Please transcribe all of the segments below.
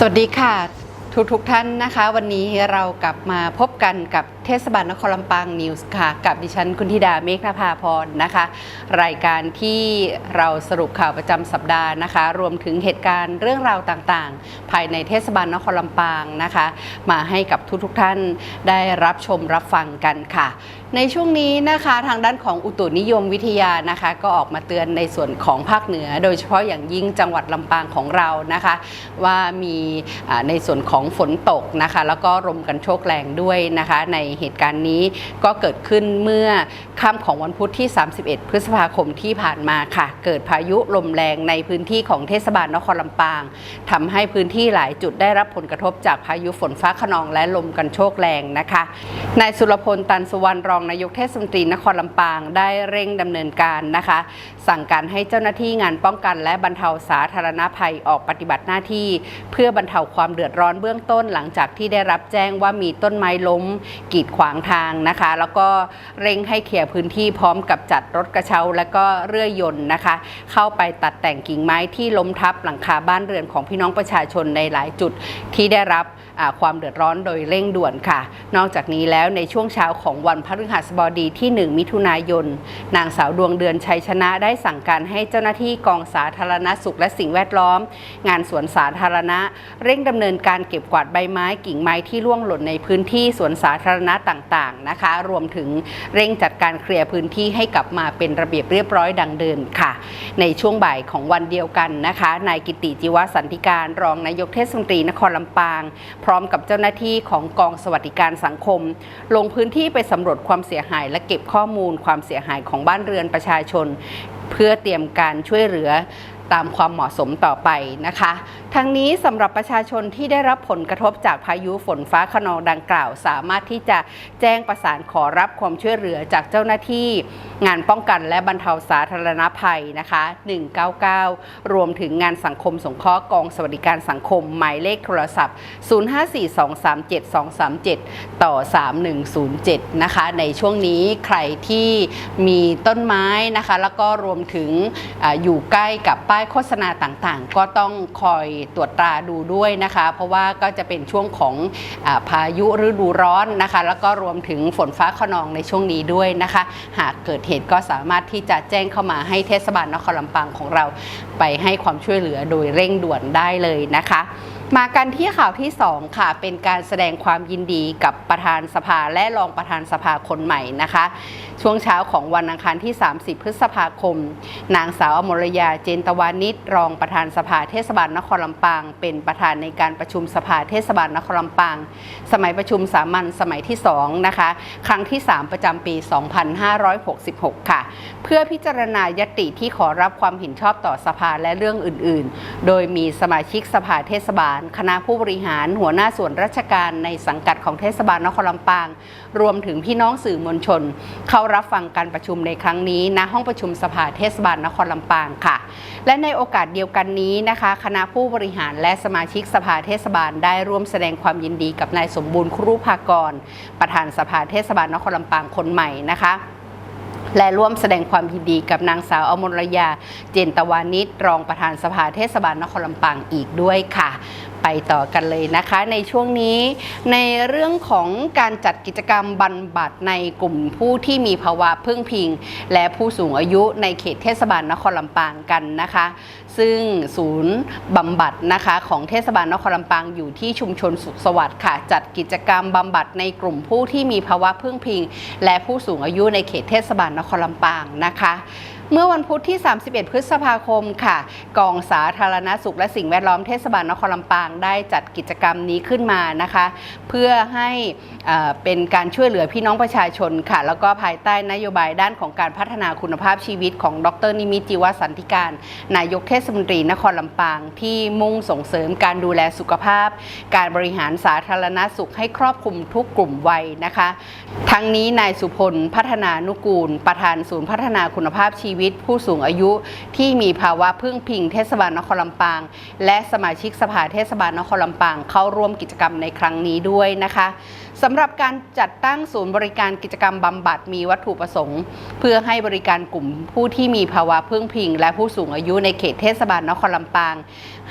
สวัสดีค่ะทุกทุกท่านนะคะ วันนี้เรากลับมาพบกันกับ เทศบาลนครลำปางนิวส์ค่ะ กับดิฉันคุณธิดาเมฆนภาพรนะคะ รายการที่เราสรุปข่าวประจำสัปดาห์นะคะ รวมถึงเหตุการณ์เรื่องราวต่างๆ ภายในเทศบาลนครลำปางนะคะ มาให้กับทุกๆท่านได้รับชมรับฟังกันค่ะในช่วงนี้นะคะทางด้านของอุตุนิยมวิทยานะคะ ก็ออกมาเตือนในส่วนของภาคเหนือ โดยเฉพาะอย่างยิ่งจังหวัดลำปางของเรานะคะ ว่ามีในส่วนของฝนตกนะคะ แล้วก็ลมกันโชกแรงด้วยนะคะ ในเหตุการณ์นี้ ก็เกิดขึ้นเมื่อค่ำของวันพุธที่ 31 พฤษภาคมที่ผ่านมาค่ะ เกิดพายุลมแรงในพื้นที่ของเทศบาลนครลำปางทำให้พื้นที่หลายจุดได้รับผลกระทบจากพายุฝนฟ้าขนองและลมกันโชกแรงนะคะนายสุรพลตันสุวรรณรองนายกเทศมนตรีนครลำปางได้เร่งดำเนินการนะคะ สั่งการให้เจ้าหน้าที่งานป้องกัน และบรรเทาสาธารณภัยออกปฏิบัติหน้าที่ เพื่อบรรเทาความเดือดร้อนเบื้องต้นหลังจากที่ได้รับแจ้งว่ามีต้นไม้ล้มกีดขวางทางนะคะ แล้วก็เร่งให้เคลียร์พื้นที่พร้อมกับจัดรถกระเช้า และก็เรื่อยยนต์นะคะ เข้าไปตัดแต่งกิ่งไม้ที่ล้มทับหลังคาบ้านเรือนของพี่น้องประชาชนในหลายจุดที่ได้รับ ความเดือดร้อนโดยเร่งด่วนค่ะ นอกจากนี้แล้วในช่วงเช้าของวันพฤหัสบดีที่ 1 มิถุนายน นางสาวดวงเดือนชัยชนะได้สั่งการให้เจ้าหน้าที่กองสาธารณสุขและสิ่งแวดล้อม งานสวนสาธารณะ เร่งดำเนินการเก็บกวาดใบไม้กิ่งไม้ที่ร่วงหล่นในพื้นที่สวนสาธารณะต่างๆนะคะ รวมถึงเร่งจัดการเคลียร์พื้นที่ให้กลับมาเป็นระเบียบเรียบร้อยดังเดิมค่ะ ในช่วงบ่ายของวันเดียวกันนะคะนายกิติจิวสันติการรองนายกเทศมนตรีนครลำปางพร้อมกับเจ้าหน้าที่ของกองสวัสดิการสังคม ลงพื้นที่ไปสำรวจความเสียหาย และเก็บข้อมูลความเสียหายของบ้านเรือนประชาชน เพื่อเตรียมการช่วยเหลือตามความเหมาะสมต่อไปนะคะ ทั้งนี้สำหรับประชาชนที่ได้รับผลกระทบจากพายุฝนฟ้าขนองดังกล่าว สามารถที่จะแจ้งประสานขอรับความช่วยเหลือจากเจ้าหน้าที่ งานป้องกันและบรรเทาสาธารณภัยนะคะ 199 รวมถึงงานสังคมสงเคราะห์กองสวัสดิการสังคม หมายเลขโทรศัพท์ 0542372237 ต่อ 3107 นะคะ ในช่วงนี้ใครที่มีต้นไม้นะคะ แล้วก็รวมถึงออยู่ใกล้กับป้ายโฆษณาต่างๆ ก็ต้องคอยตรวจตราดูด้วยนะคะ เพราะว่าก็จะเป็นช่วงของอาพายุฤดูร้อนนะคะ แล้วก็รวมถึงฝนฟ้าขนองในช่วงนี้ด้วยนะคะ หากเกิดเหตุก็สามารถที่จะแจ้งเข้ามาให้เทศบาลนครลำปางของเราไปให้ความช่วยเหลือโดยเร่งด่วนได้เลยนะคะมากันที่ข่าวที่ 2 ค่ะ เป็นการแสดงความยินดีกับประธานสภาและรองประธานสภาคนใหม่นะคะช่วงเช้าของวันอังคารที่ 30 พฤษภาคม นางสาวอมรยาเจนตวานิชรองประธานสภาเทศบาลนครลำปาง เป็นประธานในการประชุมสภาเทศบาลนครลำปาง สมัยประชุมสามัญสมัยที่ 2 นะคะ ครั้งที่ 3 ประจำปี 2566 ค่ะ เพื่อพิจารณายติที่ขอรับความเห็นชอบต่อสภาและเรื่องอื่น ๆ โดยมีสมาชิกสภาเทศบาล คณะผู้บริหารหัวหน้าส่วนราชการในสังกัดของเทศบาลนครลำปาง รวมถึงพี่น้องสื่อมวลชน เข้ารับฟังการประชุมในครั้งนี้ณห้องประชุมสภาเทศบาลนครลำปางค่ะ และในโอกาสเดียวกันนี้นะคะ คณะผู้บริหารและสมาชิกสภาเทศบาลได้ร่วมแสดงความยินดีกับนายสมบูรณ์ครุภากร ประธานสภาเทศบาลนครลำปางคนใหม่นะคะและร่วมแสดงความยินดีกับนางสาวอมรยา เจนตวานิชรองประธานสภาเทศบาลนครลำปางอีกด้วยค่ะไปต่อกันเลยนะคะในช่วงนี้ในเรื่องของการจัดกิจกรรมบรรบัดในกลุ่มผู้ที่มีภาวะพึ่งพิง และผู้สูงอายุในเขตเทศบาลนครลำปางกันนะคะ ซึ่งศูนย์บำบัดนะคะของเทศบาลนครลำปางอยู่ที่ชุมชนสุขสวัสดิ์ค่ะ จัดกิจกรรมบำบัดในกลุ่มผู้ที่มีภาวะพึ่งพิง และผู้สูงอายุในเขตเทศบาลนครลำปางนะคะ เมื่อวันพุธที่ 31 พฤษภาคมค่ะ กองสาธารณสุขและสิ่งแวดล้อมเทศบาลนครลำปางได้จัดกิจกรรมนี้ขึ้นมานะคะ เพื่อให้เอ่อเป็นการช่วยเหลือพี่น้องประชาชนค่ะ แล้วก็ภายใต้นโยบายด้านของการพัฒนาคุณภาพชีวิตของดรนิมิตจิวสันติการ นายกเทศมนตรีนครลำปาง ที่มุ่งส่งเสริมการดูแลสุขภาพ การบริหารสาธารณสุขให้ครอบคลุมทุกกลุ่มวัยนะคะ ทั้งนี้นายสุพลพัฒนานุกูล ประธานศูนย์พัฒนาคุณภาพชีวิตผู้สูงอายุที่มีภาวะพึ่งพิงเทศบาลนครลำปาง และสมาชิกสภาเทศบาลนครลำปาง เข้าร่วมกิจกรรมในครั้งนี้ด้วยนะคะสำหรับการจัดตั้งศูนย์บริการกิจกรรมบำบัดมีวัตถุประสงค์ เพื่อให้บริการกลุ่มผู้ที่มีภาวะพึ่งพิง และผู้สูงอายุในเขตเทศบาลนครลำปาง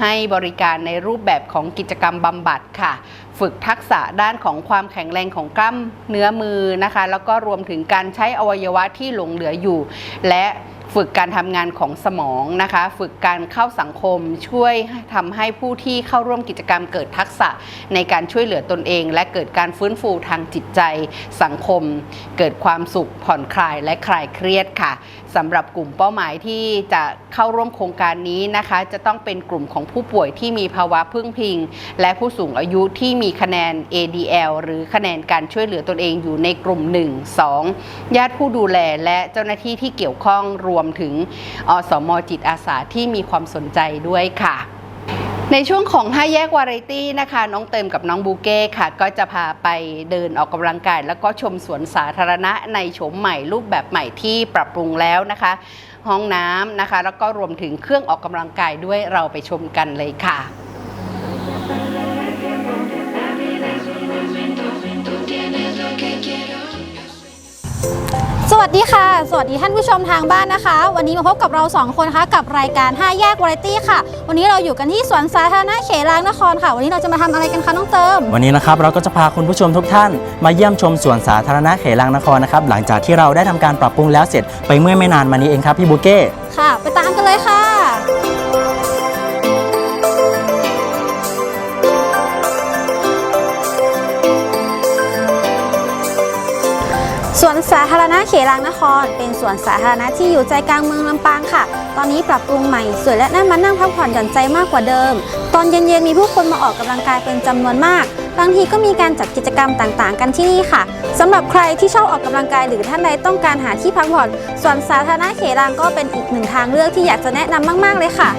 ให้บริการในรูปแบบของกิจกรรมบำบัดค่ะ ฝึกทักษะด้านของความแข็งแรงของกล้ามเนื้อมือนะคะ แล้วก็รวมถึงการใช้อวัยวะที่หลงเหลืออยู่ และ ฝึกการทำงานของสมองนะคะ ฝึกการเข้าสังคมช่วยทำให้ผู้ที่เข้าร่วมกิจกรรมเกิดทักษะในการช่วยเหลือตนเอง และเกิดการฟื้นฟูทางจิตใจสังคม เกิดความสุขผ่อนคลายและคลายเครียดค่ะ สำหรับกลุ่มเป้าหมายที่จะเข้าร่วมโครงการนี้นะคะ จะต้องเป็นกลุ่มของผู้ป่วยที่มีภาวะพึ่งพิง และผู้สูงอายุที่มีคะแนน ADL หรือคะแนนการช่วยเหลือตนเองอยู่ในกลุ่ม 1 2 ญาติผู้ดูแลและเจ้าหน้าที่ที่เกี่ยวข้องรวมถึงอสมจิตอาสาที่มีความสนใจด้วยค่ะ ในช่วงของ5แยกวาไรตี้นะคะ น้องเติมกับน้องบูเก้ค่ะ ก็จะพาไปเดินออกกำลังกาย แล้วก็ชมสวนสาธารณะในโฉมใหม่รูปแบบใหม่ที่ปรับปรุงแล้วนะคะ ห้องน้ำนะคะ แล้วก็รวมถึงเครื่องออกกำลังกายด้วยเราไปชมกันเลยค่ะ วัสดีค่ะ สวัสดีท่านผู้ชมทางบ้านนะคะ วันนี้มาพบกับเรา 2 คนนะคะกับรายการ 5 แยกวาไรตี้ค่ะ วันนี้เราอยู่กันที่สวนสาธารณะเขลางนครค่ะ วันนี้เราจะมาทำอะไรกันคะน้องเติม วันนี้นะครับเราก็จะพาคุณผู้ชมทุกท่าน มาเยี่ยมชมสวนสาธารณะเขลังนครนะครับหลังจากที่เราได้ทำการปรับปรุงแล้วเสร็จไปเมื่อไม่นานมานี้เองครับพี่บุเก้ค่ะ ไปตามกันเลยค่ะ วนสาธารณะเขลางนคร เป็นสวนสาธารณะที่อยู่ใจกลางเมืองลำปางค่ะ ตอนนี้ปรับปรุงใหม่สวยและน่ามานั่งพักผ่อนหย่อนใจมากกว่าเดิม ตอนเย็นๆมีผู้คนมาออกกำลังกายเป็นจำนวนมาก บางทีก็มีการจัดกิจกรรมต่างๆ กันที่นี่ค่ะสำหรับใครที่ชอบออกกำลังกายหรือท่านใดต้องการหาที่พักผ่อนสวนสาธารณะเขลางก็เป็นอีกหนึ่งทางเลือกที่อยากจะแนะนำมาก ๆเลยค่ะ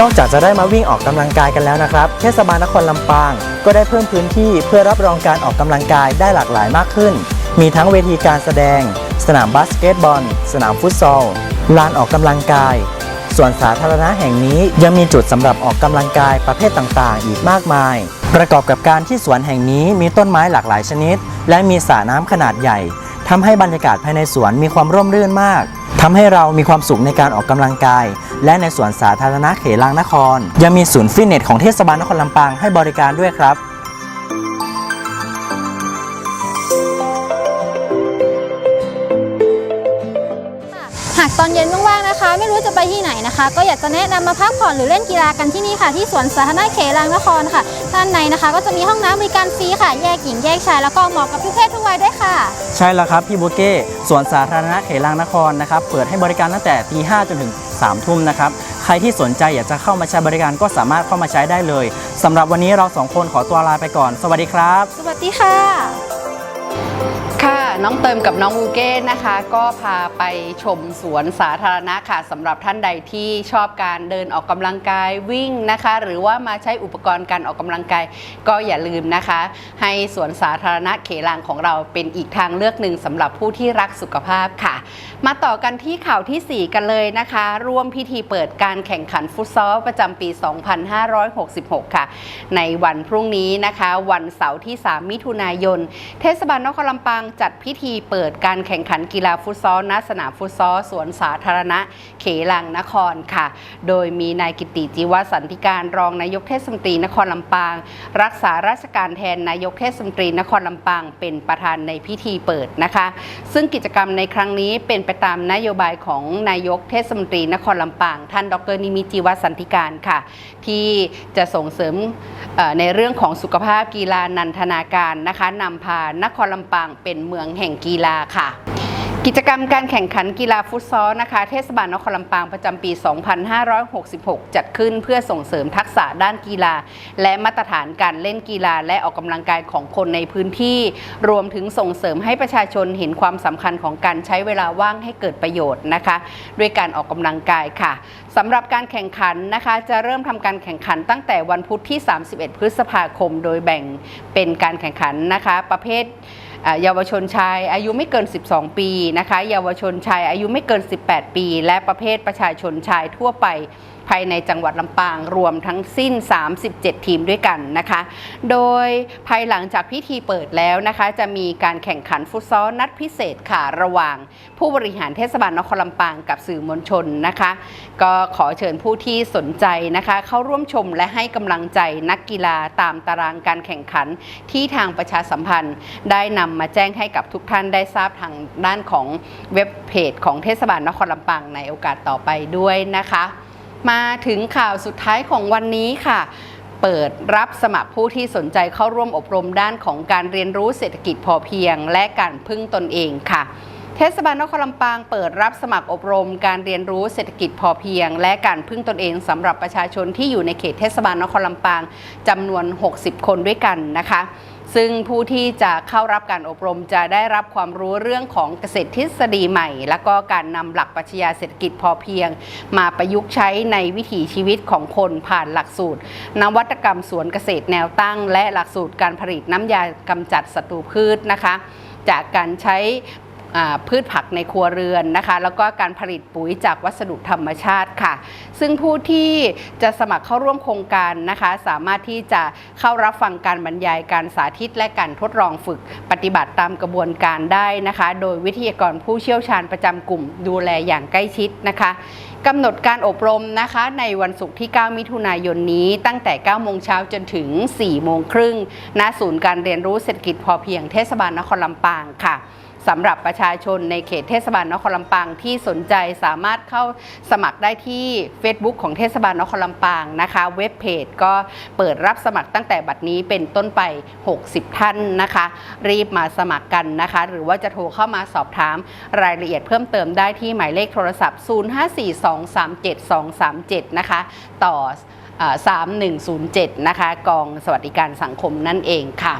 นอกจากจะได้มาวิ่งออกกำลังกายกันแล้วนะครับ เทศบาลนครลำปาง ก็ได้เพิ่มพื้นที่เพื่อรับรองการออกกำลังกายได้หลากหลายมากขึ้น มีทั้งเวทีการแสดง สนามบาสเกตบอล สนามฟุตซอล ลานออกกำลังกาย ส่วนสาธารณะแห่งนี้ยังมีจุดสำหรับออกกำลังกายประเภทต่างๆ อีกมากมาย ประกอบกับการที่สวนแห่งนี้มีต้นไม้หลากหลายชนิด และมีสระน้ำขนาดใหญ่ทำให้บรรยากาศภายในสวนมีความร่มรื่นมาก ทำให้เรามีความสุขในการออกกำลังกาย และในสวนสาธารณะเขลางนคร ยังมีศูนย์ฟิตเนสของเทศบาลนครลำปางให้บริการด้วยครับ ตอนเย็นว่างๆนะคะ ไม่รู้จะไปที่ไหนนะคะ ก็อยากจะแนะนำมาพักผ่อนหรือเล่นกีฬากันที่นี่ค่ะ ที่สวนสาธารณะเขลางนครค่ะด้านในนะคะ ก็จะมีห้องน้ำบริการฟรีค่ะ แยกหญิงแยกชายแล้วก็เหมาะกับทุกเพศทุกวัยด้วยค่ะ ใช่แล้วครับพี่โบเก้สวนสาธารณะเขลางนครนะครับเปิดให้บริการตั้งแต่ตีห้าจนถึง3ามทุ่มนะครับ ใครที่สนใจอยากจะเข้ามาใช้บริการก็สามารถเข้ามาใช้ได้เลยสำหรับวันนี้เราสองคนขอตัวลาไปก่อน สวัสดีครับ สวัสดีค่ะค่ะ น้องเติมกับน้องวูเก้นะคะ ก็พาไปชมสวนสาธารณะค่ะสำหรับท่านใดที่ชอบการเดินออกกำลังกายวิ่งนะคะ หรือว่ามาใช้อุปกรณ์การออกกำลังกาย ก็อย่าลืมนะคะ ให้สวนสาธารณะเขลางของเราเป็นอีกทางเลือกหนึ่งสำหรับผู้ที่รักสุขภาพค่ะ มาต่อกันที่ข่าวทีสี่4 กันเลยนะคะ ร่วมพิธีเปิดการแข่งขันฟุตซอลประจำปี 2566 ค่ะ ในวันพรุ่งนี้นะคะ วันเสาร์ที่ 3 มิถุนายน เทศบาลนครลำปางจัดพิธีเปิดการแข่งขันกีฬาฟุตซอลณสนามฟุตซอลสวนสาธารณะเขลังนครค่ะ โดยมีนายกิติจิวสันติการรองนายกเทศมนตรีนครลำปาง รักษาราชการแทนนายกเทศมนตรีนครลำปาง เป็นประธานในพิธีเปิดนะคะ ซึ่งกิจกรรมในครั้งนี้เป็นไปตามนโยบายของนายกเทศมนตรีนครลำปาง ท่านดรนิมิจิวสันติการค่ะ ที่จะส่งเสริม ในเรื่องของสุขภาพกีฬานันทนาการนะคะนำพานครลำปางเป็นเมืองแห่งกีฬาค่ะ กิจกรรมการแข่งขันกีฬาฟุตซอลนะคะ เทศบาลนครลำปางประจำปี 2566 จัดขึ้นเพื่อส่งเสริมทักษะด้านกีฬา และมาตรฐานการเล่นกีฬาและออกกำลังกายของคนในพื้นที่ รวมถึงส่งเสริมให้ประชาชนเห็นความสำคัญของการใช้เวลาว่างให้เกิดประโยชน์นะคะ ด้วยการออกกำลังกายค่ะสำหรับการแข่งขันนะคะ จะเริ่มทำการแข่งขันตั้งแต่วันพุธที่ 31 พฤษภาคม โดยแบ่งเป็นการแข่งขันนะคะ ประเภท เยาวชนชายอายุไม่เกิน 12 ปีนะคะ เยาวชนชายอายุไม่เกิน 18 ปี และประเภทประชาชนชายทั่วไปภายในจังหวัดลำปางรวมทั้งสิ้น 37 ทีมด้วยกันนะคะ โดยภายหลังจากพิธีเปิดแล้วนะคะ จะมีการแข่งขันฟุตซอลนัดพิเศษค่ะระหว่าง ผู้บริหารเทศบาลนครลำปางกับสื่อมวลชนนะคะ ก็ขอเชิญผู้ที่สนใจนะคะ เข้าร่วมชมและให้กำลังใจนักกีฬาตามตารางการแข่งขันที่ทางประชาสัมพันธ์ ได้นำมาแจ้งให้กับทุกท่านได้ทราบทางด้านของเว็บเพจของเทศบาลนครลำปางในโอกาสต่อไปด้วยนะคะ มาถึงข่าวสุดท้ายของวันนี้ค่ะ เปิดรับสมัครผู้ที่สนใจเข้าร่วมอบรมด้านของการเรียนรู้เศรษฐกิจพอเพียง และการพึ่งตนเองค่ะเทศบาลนครลำปางเปิดรับสมัครอบรม การเรียนรู้เศรษฐกิจพอเพียง และการพึ่งตนเองสำหรับประชาชนที่อยู่ในเขตเทศบาลนครลำปางจำนวน 60 คนด้วยกันนะคะ ซึ่งผู้ที่จะเข้ารับการอบรมจะได้รับความรู้เรื่องของเกษตรทฤษฎีใหม่ และก็การนำหลักปรัชญาเศรษฐกิจพอเพียง มาประยุกต์ใช้ในวิถีชีวิตของคนผ่านหลักสูตร นวัตกรรมสวนเกษตรแนวตั้ง และหลักสูตรการผลิตน้ำยากำจัดศัตรูพืชนะคะ จากการใช้ พืชผักในครัวเรือนนะคะ แล้วก็การผลิตปุ๋ยจากวัสดุธรรมชาติค่ะ ซึ่งผู้ที่จะสมัครเข้าร่วมโครงการนะคะ สามารถที่จะเข้ารับฟังการบรรยายการสาธิตและการทดลองฝึกปฏิบัติตามกระบวนการได้นะคะ โดยวิทยากรผู้เชี่ยวชาญประจำกลุ่มดูแลอย่างใกล้ชิดนะคะกำหนดการอบรมนะคะในวันศุกร์ที่ 9 มิถุนายนนี้ ตั้งแต่ 9 โมงเช้าจนถึง 4 โมงครึ่งณศูนย์การเรียนรู้เศรษฐกิจพอเพียงเทศบาลนครลำปางค่ะ สำหรับประชาชนในเขตเทศบาลนครลำปางที่สนใจสามารถเข้าสมัครได้ที่ Facebook ของเทศบาลนครลำปางนะคะ เว็บเพจก็เปิดรับสมัครตั้งแต่บัดนี้เป็นต้นไป 60 ท่านนะคะ รีบมาสมัครกันนะคะ หรือว่าจะโทรเข้ามาสอบถามรายละเอียดเพิ่มเติมได้ที่หมายเลขโทรศัพท์ 0542372237 นะคะ ต่อ3107 นะคะ กองสวัสดิการสังคมนั่นเองค่ะ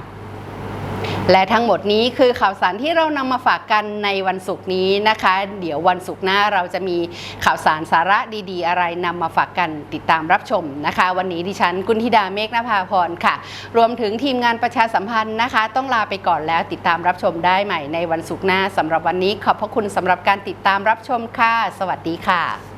และทั้งหมดนี้คือข่าวสารที่เรานำมาฝากกันในวันศุกร์นี้นะคะ เดี๋ยววันศุกร์หน้าเราจะมีข่าวสารสาระดีๆ อะไรนำมาฝากกันติดตามรับชมนะคะ วันนี้ดิฉันกุณธิดาเมฆนภาพรค่ะ รวมถึงทีมงานประชาสัมพันธ์นะคะ ต้องลาไปก่อนแล้วติดตามรับชมได้ใหม่ในวันศุกร์หน้าสำหรับวันนี้ขอบพระคุณสำหรับการติดตามรับชมค่ะ สวัสดีค่ะ